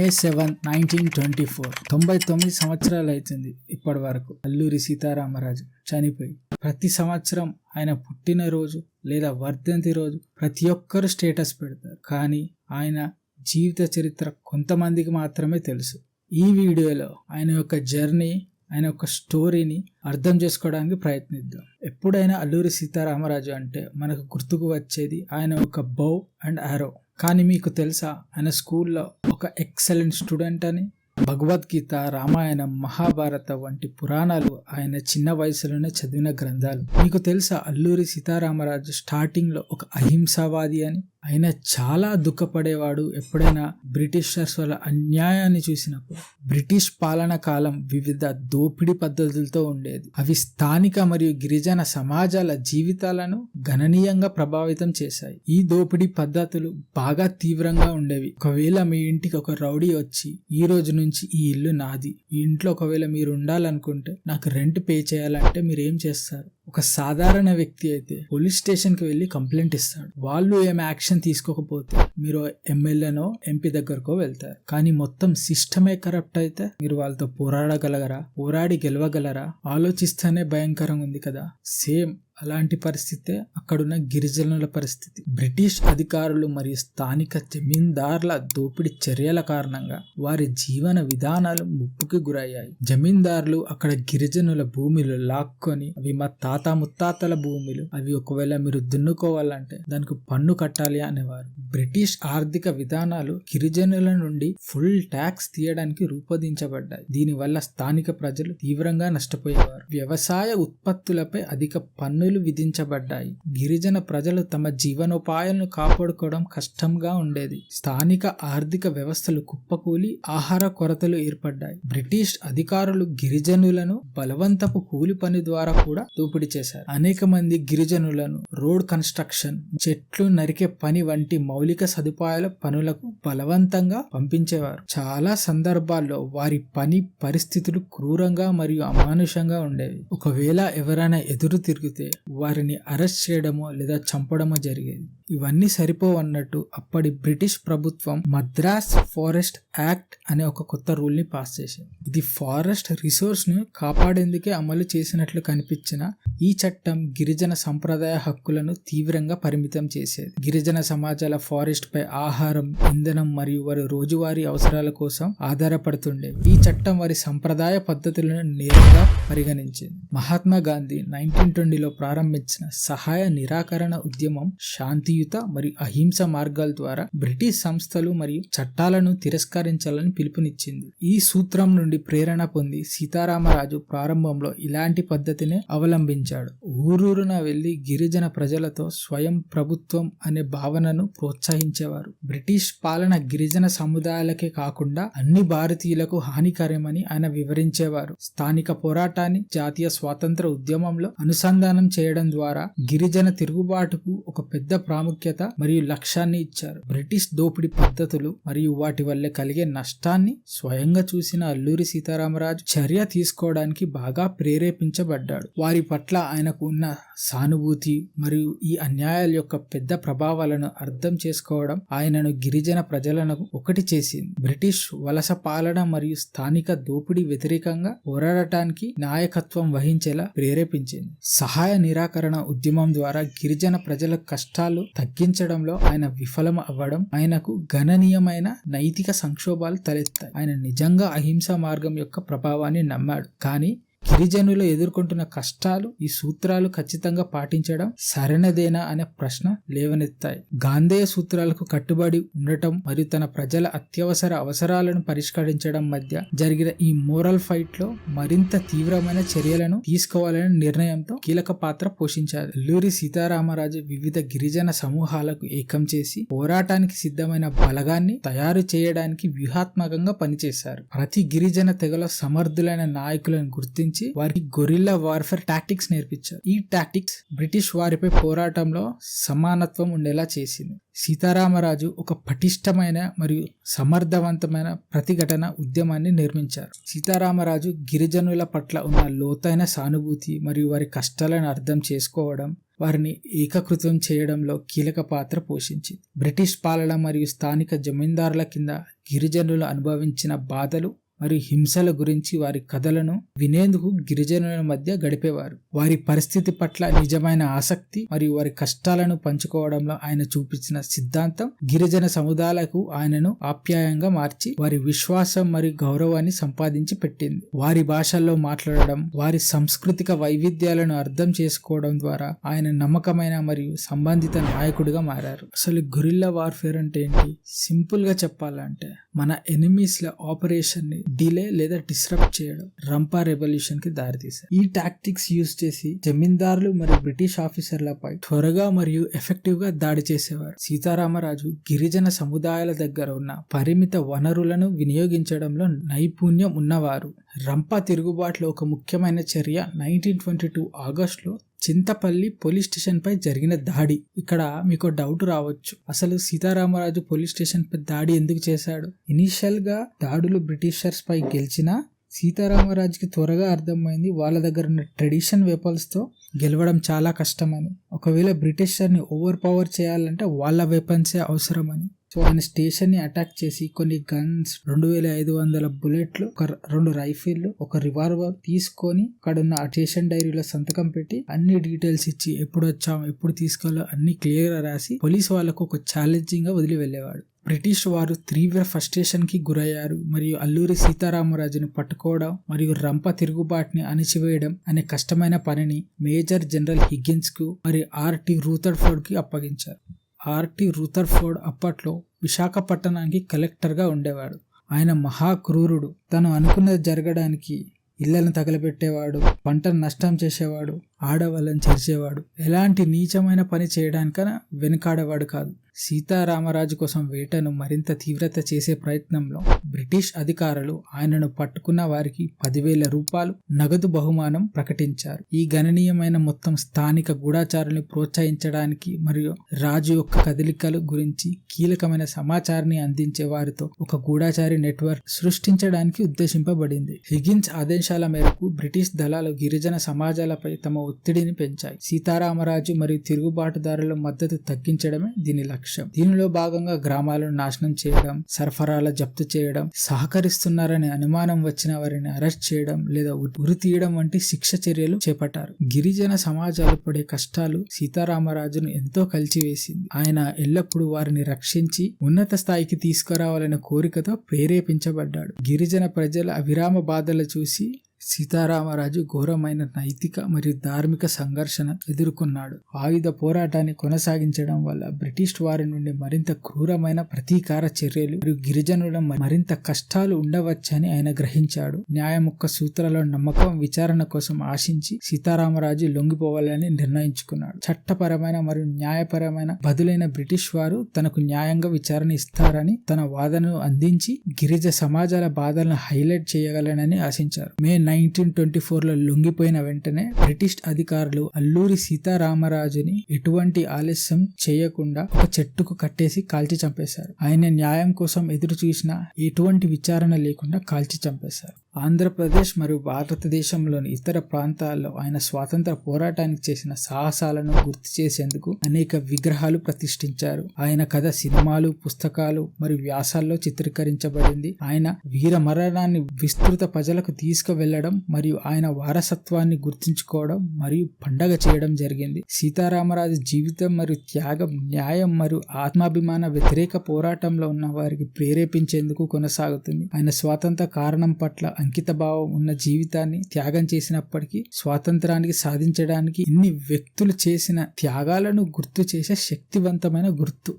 May seven nineteen twenty four. తొంభై తొమ్మిది సంవత్సరాలు అవుతుంది ఇప్పటి వరకు అల్లూరి సీతారామరాజు చనిపోయి. ప్రతి సంవత్సరం ఆయన పుట్టినరోజు లేదా వర్ధంతి రోజు ప్రతి ఒక్కరు స్టేటస్ పెడతారు. కానీ ఆయన జీవిత చరిత్ర కొంతమందికి మాత్రమే తెలుసు. ఈ వీడియోలో ఆయన యొక్క జర్నీ ఆయన యొక్క స్టోరీని అర్థం చేసుకోవడానికి ప్రయత్నిద్దాం. ఎప్పుడైనా అల్లూరి సీతారామరాజు అంటే మనకు గుర్తుకు వచ్చేది ఆయన ఒక బౌ అండ్ ఆరో. కానీ మీకు తెలుసా ఆయన స్కూల్లో ఒక ఎక్సలెంట్ స్టూడెంట్ అని? భగవద్గీత రామాయణం మహాభారత వంటి పురాణాలు ఆయన చిన్న వయసులోనే చదివిన గ్రంథాలు. మీకు తెలుసా అల్లూరి సీతారామరాజు స్టార్టింగ్లో ఒక అహింసావాది అని? ఆయన చాలా దుఃఖపడేవాడు ఎప్పుడైనా బ్రిటిషర్స్ వల్ల అన్యాయాన్ని చూసినప్పుడు. బ్రిటిష్ పాలన కాలం వివిధ దోపిడీ పద్ధతులతో ఉండేది. అవి స్థానిక మరియు గిరిజన సమాజాల జీవితాలను గణనీయంగా ప్రభావితం చేశాయి. ఈ దోపిడీ పద్ధతులు బాగా తీవ్రంగా ఉండేవి. ఒకవేళ మీ ఇంటికి ఒక రౌడీ వచ్చి ఈ రోజు నుంచి ఈ ఇల్లు నాది. ఈ ఇంట్లో ఒకవేళ మీరు ఉండాలనుకుంటే నాకు రెంట్ పే చేయాలంటే మీరు ఏం చేస్తారు? ఒక సాధారణ వ్యక్తి అయితే పోలీస్ స్టేషన్కి వెళ్ళి కంప్లైంట్ ఇస్తాడు. వాళ్ళు ఏం యాక్షన్ తీసుకోకపోతే మీరు ఎమ్మెల్యేనో ఎంపీ దగ్గరకో వెళ్తారు. కానీ మొత్తం సిస్టమే కరప్ట్ అయితే మీరు వాళ్ళతో పోరాడగలగరా? పోరాడి గెలవగలరా? ఆలోచిస్తేనే భయంకరంగా ఉంది కదా. సేమ్ అలాంటి పరిస్థితే అక్కడున్న గిరిజనుల పరిస్థితి. బ్రిటిష్ అధికారులు మరియు స్థానిక జమీందార్ల దోపిడీ చర్యల కారణంగా వారి జీవన విధానాలు ముప్పుకి గురయ్యాయి. జమీందారులు అక్కడ గిరిజనుల భూమిలు లాక్కొని అవి మా తాత ముత్తాతల భూమిలు అవి ఒకవేళ మీరు దున్నుకోవాలంటే దానికి పన్ను కట్టాలి అనేవారు. బ్రిటిష్ ఆర్థిక విధానాలు గిరిజనుల నుండి ఫుల్ ట్యాక్స్ తీయడానికి రూపొందించబడ్డాయి. దీనివల్ల స్థానిక ప్రజలు తీవ్రంగా నష్టపోయేవారు. వ్యవసాయ ఉత్పత్తులపై అధిక పన్ను పన్నులు విధించబడ్డాయి. గిరిజన ప్రజలు తమ జీవనోపాయాలను కాపాడుకోవడం కష్టంగా ఉండేది. స్థానిక ఆర్థిక వ్యవస్థలు కుప్పకూలి ఆహార కొరతలు ఏర్పడ్డాయి. బ్రిటిష్ అధికారులు గిరిజనులను బలవంతపు కూలి పని ద్వారా కూడా దోపిడీ చేశారు. అనేక మంది గిరిజనులను రోడ్ కన్స్ట్రక్షన్ చెట్లు నరికే పని వంటి మౌలిక సదుపాయాల పనులకు బలవంతంగా పంపించేవారు. చాలా సందర్భాల్లో వారి పని పరిస్థితులు క్రూరంగా మరియు అమానుషంగా ఉండేవి. ఒకవేళ ఎవరైనా ఎదురు తిరిగితే వారిని అరెస్ట్ చేయడమో లేదా చంపడమో జరిగేది. ఇవన్నీ సరిపోవన్నట్టు అప్పటి బ్రిటిష్ ప్రభుత్వం మద్రాస్ ఫారెస్ట్ యాక్ట్ అనే ఒక కొత్త రూల్ని పాస్ చేసింది. ఇది ఫారెస్ట్ రిసోర్స్ను కాపాడేందుకే అమలు చేసినట్లు కనిపించిన ఈ చట్టం గిరిజన సంప్రదాయ హక్కులను తీవ్రంగా పరిమితం చేసేది. గిరిజన సమాజాల ఫారెస్ట్ పై ఆహారం ఇంధనం మరియు వారి రోజువారీ అవసరాల కోసం ఆధారపడుతుండే ఈ చట్టం వారి సంప్రదాయ పద్ధతులను నేరుగా పరిగణించింది. మహాత్మా గాంధీ నైన్టీన్ ట్వంటీలో ప్రారంభించిన సహాయ నిరాకరణ ఉద్యమం శాంతి శాంతియుత మరియు అహింస మార్గాల ద్వారా బ్రిటిష్ సంస్థలు మరియు చట్టాలను తిరస్కరించాలని పిలుపునిచ్చింది. ఈ సూత్రం నుండి ప్రేరణ పొంది సీతారామరాజు ప్రారంభంలో ఇలాంటి పద్ధతిని అవలంబించాడు. ఊరూరున వెళ్ళి గిరిజన ప్రజలతో స్వయం ప్రభుత్వం అనే భావనను ప్రోత్సహించేవారు. బ్రిటిష్ పాలన గిరిజన సముదాయాలకే కాకుండా అన్ని భారతీయులకు హానికరమని ఆయన వివరించేవారు. స్థానిక పోరాటాన్ని జాతీయ స్వాతంత్ర ఉద్యమంలో అనుసంధానం చేయడం ద్వారా గిరిజన తిరుగుబాటుకు ఒక పెద్ద ప్రాముఖ్యత మరియు లక్ష్యాన్ని ఇచ్చారు. బ్రిటిష్ దోపిడీ పద్ధతులు మరియు వాటి వల్ల కలిగే నష్టాన్ని స్వయంగా చూసిన అల్లూరి సీతారామరాజు చర్య తీసుకోవడానికి బాగా ప్రేరేపించబడ్డాడు. వారి పట్ల ఆయనకు ఉన్న సానుభూతి మరియు ఈ అన్యాయాల యొక్క పెద్ద ప్రభావాలను అర్థం చేసుకోవడం ఆయనను గిరిజన ప్రజలను ఒకటి చేసింది. బ్రిటిష్ వలస పాలన మరియు స్థానిక దోపిడీ వ్యతిరేకంగా పోరాడటానికి నాయకత్వం వహించేలా ప్రేరేపించింది. సహాయ నిరాకరణ ఉద్యమం ద్వారా గిరిజన ప్రజల కష్టాలు తగ్గించడంలో ఆయన విఫలం అవ్వడం ఆయనకు గణనీయమైన నైతిక సంక్షోభాలు తలెత్తాయి. ఆయన నిజంగా అహింసా మార్గం యొక్క ప్రభావాన్ని నమ్మాడు. కానీ గిరిజనులు ఎదుర్కొంటున్న కష్టాలు ఈ సూత్రాలు ఖచ్చితంగా పాటించడం సరైనదేనా అనే ప్రశ్న లేవనెత్తాయి. గాంధేయ సూత్రాలకు కట్టుబడి ఉండటం మరియు తన ప్రజల అత్యవసర అవసరాలను పరిష్కరించడం మధ్య జరిగిన ఈ మోరల్ ఫైట్లో మరింత తీవ్రమైన చర్యలను తీసుకోవాలనే నిర్ణయంతో కీలక పాత్ర పోషించారు. అల్లూరి సీతారామరాజు వివిధ గిరిజన సమూహాలకు ఏకం చేసి పోరాటానికి సిద్ధమైన బలగాన్ని తయారు చేయడానికి వ్యూహాత్మకంగా పనిచేశారు. ప్రతి గిరిజన తెగల సమర్థులైన నాయకులను గుర్తించి గురించి వారికి గొరిల్లా వార్ఫేర్ టాక్టిక్స్ నేర్పించారు. ఈ టాక్టిక్స్ బ్రిటిష్ వారిపై పోరాటంలో సమానత్వం ఉండేలా చేసింది. సీతారామరాజు ఒక పటిష్టమైన మరియు సమర్థవంతమైన ప్రతిఘటన ఉద్యమాన్ని నిర్మించారు. సీతారామరాజు గిరిజనుల పట్ల ఉన్న లోతైన సానుభూతి మరియు వారి కష్టాలను అర్థం చేసుకోవడం వారిని ఏకకృతం చేయడంలో కీలక పాత్ర పోషించింది. బ్రిటిష్ పాలన మరియు స్థానిక జమీందారుల కింద గిరిజనులు అనుభవించిన బాధలు మరియు హింసల గురించి వారి కథలను వినేందుకు గిరిజనుల మధ్య గడిపేవారు. వారి పరిస్థితి పట్ల నిజమైన ఆసక్తి మరియు వారి కష్టాలను పంచుకోవడంలో ఆయన చూపించిన సిద్ధాంతం గిరిజన సముదాయాలకు ఆయనను ఆప్యాయంగా మార్చి వారి విశ్వాసం మరియు గౌరవాన్ని సంపాదించి పెట్టింది. వారి భాషల్లో మాట్లాడడం వారి సాంస్కృతిక వైవిధ్యాలను అర్థం చేసుకోవడం ద్వారా ఆయన నమ్మకమైన మరియు సంబంధిత నాయకుడిగా మారారు. అసలు గురిల్లా వార్ఫేర్ అంటే ఏంటి? సింపుల్గా చెప్పాలంటే మన ఎనిమీస్ల ఆపరేషన్ని డిలే లేదా డిస్టర్బ్ చేయడం రంపా రెవల్యూషన్కి దారితీశాయి. ఈ టాక్టిక్స్ యూజ్ చేసి జమీందారులు మరియు బ్రిటిష్ ఆఫీసర్లపై త్వరగా మరియు ఎఫెక్టివ్గా దాడి చేసేవారు. సీతారామరాజు గిరిజన సముదాయాల దగ్గర ఉన్న పరిమిత వనరులను వినియోగించడంలో నైపుణ్యం ఉన్నవారు. రంపా తిరుగుబాటులో ఒక ముఖ్యమైన చర్య నైన్టీన్ ట్వంటీ టూ ఆగస్టులో చింతపల్లి పోలీస్ స్టేషన్ పై జరిగిన దాడి. ఇక్కడ మీకు డౌట్ రావచ్చు. అసలు సీతారామరాజు పోలీస్ స్టేషన్ పై దాడి ఎందుకు చేశాడు? ఇనీషియల్గా దాడులు బ్రిటిషర్స్ పై గెలిచిన సీతారామరాజుకి త్వరగా అర్థమైంది వాళ్ళ దగ్గర ఉన్న ట్రెడిషన్ వెపన్స్తో గెలవడం చాలా కష్టమని. ఒకవేళ బ్రిటిషర్ని ఓవర్ పవర్ చేయాలంటే వాళ్ళ వెపన్సే అవసరమని. సో ఆయన స్టేషన్ని అటాక్ చేసి కొన్ని గన్స్ రెండు వేల ఐదు వందల బుల్లెట్లు ఒక రెండు రైఫిల్ ఒక రివాల్వర్ తీసుకొని అక్కడ ఉన్న స్టేషన్ డైరీలో సంతకం పెట్టి అన్ని డీటెయిల్స్ ఇచ్చి ఎప్పుడు వచ్చాం ఎప్పుడు తీసుకోవాలో అన్ని క్లియర్గా రాసి పోలీస్ వాళ్ళకు ఒక ఛాలెంజింగ్గా వదిలి వెళ్ళేవాడు. బ్రిటిష్ వారు తీవ్ర ఫ్రస్ట్రేషన్కి గురయ్యారు మరియు అల్లూరి సీతారామరాజును పట్టుకోవడం మరియు రంప తిరుగుబాటుని అణిచివేయడం అనే కష్టమైన పనిని మేజర్ జనరల్ హిగ్గిన్స్కు మరియు ఆర్టి రూథర్ఫోర్డ్కి అప్పగించారు. ఆర్టి రూథర్ఫోర్డ్ అప్పట్లో విశాఖపట్టణానికి కలెక్టర్గా ఉండేవాడు. ఆయన మహాక్రూరుడు. తను అనుకున్నది జరగడానికి ఇళ్ళను తగలబెట్టేవాడు పంటను నష్టం చేసేవాడు ఆడవాళ్ళని చేర్చేవాడు. ఎలాంటి నీచమైన పని చేయడానికైనా వెనుకాడేవాడు కాదు. సీతారామరాజు కోసం వేటను మరింత తీవ్రత చేసే ప్రయత్నంలో బ్రిటిష్ అధికారులు ఆయనను పట్టుకున్న వారికి పదివేల రూపాయలు నగదు బహుమానం ప్రకటించారు. ఈ గణనీయమైన మొత్తం స్థానిక గూఢాచారుని ప్రోత్సహించడానికి మరియు రాజు యొక్క కదలికలు గురించి కీలకమైన సమాచారాన్ని అందించే వారితో ఒక గూఢాచారి నెట్వర్క్ సృష్టించడానికి ఉద్దేశింపబడింది. హిగిన్స్ ఆదేశాల మేరకు బ్రిటిష్ దళాలు గిరిజన సమాజాలపై తమ ఒత్తిడిని పెంచాయి. సీతారామరాజు మరియు తిరుగుబాటుదారుల మద్దతు తగ్గించడమే దీని లక్ష్యం. దీనిలో భాగంగా గ్రామాలను నాశనం చేయడం సరఫరాల జప్తు చేయడం సహకరిస్తున్నారనే అనుమానం వచ్చిన వారిని అరెస్ట్ చేయడం లేదా ఉరి తీయడం వంటి శిక్ష చర్యలు చేపట్టారు. గిరిజన సమాజాలు పడే కష్టాలు సీతారామరాజును ఎంతో కలిచివేసింది. ఆయన ఎల్లప్పుడూ వారిని రక్షించి ఉన్నత స్థాయికి తీసుకురావాలనే కోరికతో ప్రేరేపించబడ్డాడు. గిరిజన ప్రజల అవిరామ బాధలు చూసి సీతారామరాజు ఘోరమైన నైతిక మరియు ధార్మిక సంఘర్షణ ఎదుర్కొన్నాడు. ఆయుధ పోరాటాన్ని కొనసాగించడం వల్ల బ్రిటిష్ వారి నుండి మరింత క్రూరమైన ప్రతీకార చర్యలు మరియు గిరిజనుల మరింత కష్టాలు ఉండవచ్చని ఆయన గ్రహించాడు. న్యాయం యొక్క సూత్రాల నమ్మకం విచారణ కోసం ఆశించి సీతారామరాజు లొంగిపోవాలని నిర్ణయించుకున్నాడు. చట్టపరమైన మరియు న్యాయపరమైన బదులైన బ్రిటిష్ వారు తనకు న్యాయంగా విచారణ ఇస్తారని తన వాదనను అందించి గిరిజ సమాజాల బాధలను హైలైట్ చేయగలనని ఆశించారు. మే నైన్టీన్ ట్వంటీ ఫోర్లో లొంగిపోయిన వెంటనే బ్రిటిష్ అధికారులు అల్లూరి సీతారామరాజుని ఎటువంటి ఆలస్యం చేయకుండా ఒక చెట్టుకు కట్టేసి కాల్చి చంపేశారు. ఆయన న్యాయం కోసం ఎదురు చూసిన ఎటువంటి విచారణ లేకుండా కాల్చి చంపేశారు. ఆంధ్రప్రదేశ్ మరియు భారతదేశంలోని ఇతర ప్రాంతాల్లో ఆయన స్వాతంత్ర పోరాటానికి చేసిన సాహసాలను గుర్తు చేసేందుకు అనేక విగ్రహాలు ప్రతిష్ఠించారు. ఆయన కథ సినిమాలు పుస్తకాలు మరియు వ్యాసాల్లో చిత్రీకరించబడింది. ఆయన వీర మరణాన్ని విస్తృత ప్రజలకు తీసుకువెళ్ళడం మరియు ఆయన వారసత్వాన్ని గుర్తుంచుకోవడం మరియు పండగ చేయడం జరిగింది. సీతారామరాజు జీవితం మరియు త్యాగం న్యాయం మరియు ఆత్మాభిమాన వ్యతిరేక పోరాటంలో ఉన్న వారికి ప్రేరేపించేందుకు కొనసాగుతుంది. ఆయన స్వాతంత్ర కారణం పట్ల అంకిత భావం ఉన్న జీవితాన్ని త్యాగం చేసినప్పటికీ స్వాతంత్రానికి సాధించడానికి ఇన్ని వ్యక్తులు చేసిన త్యాగాలను గుర్తు చేసే శక్తివంతమైన గుర్తు.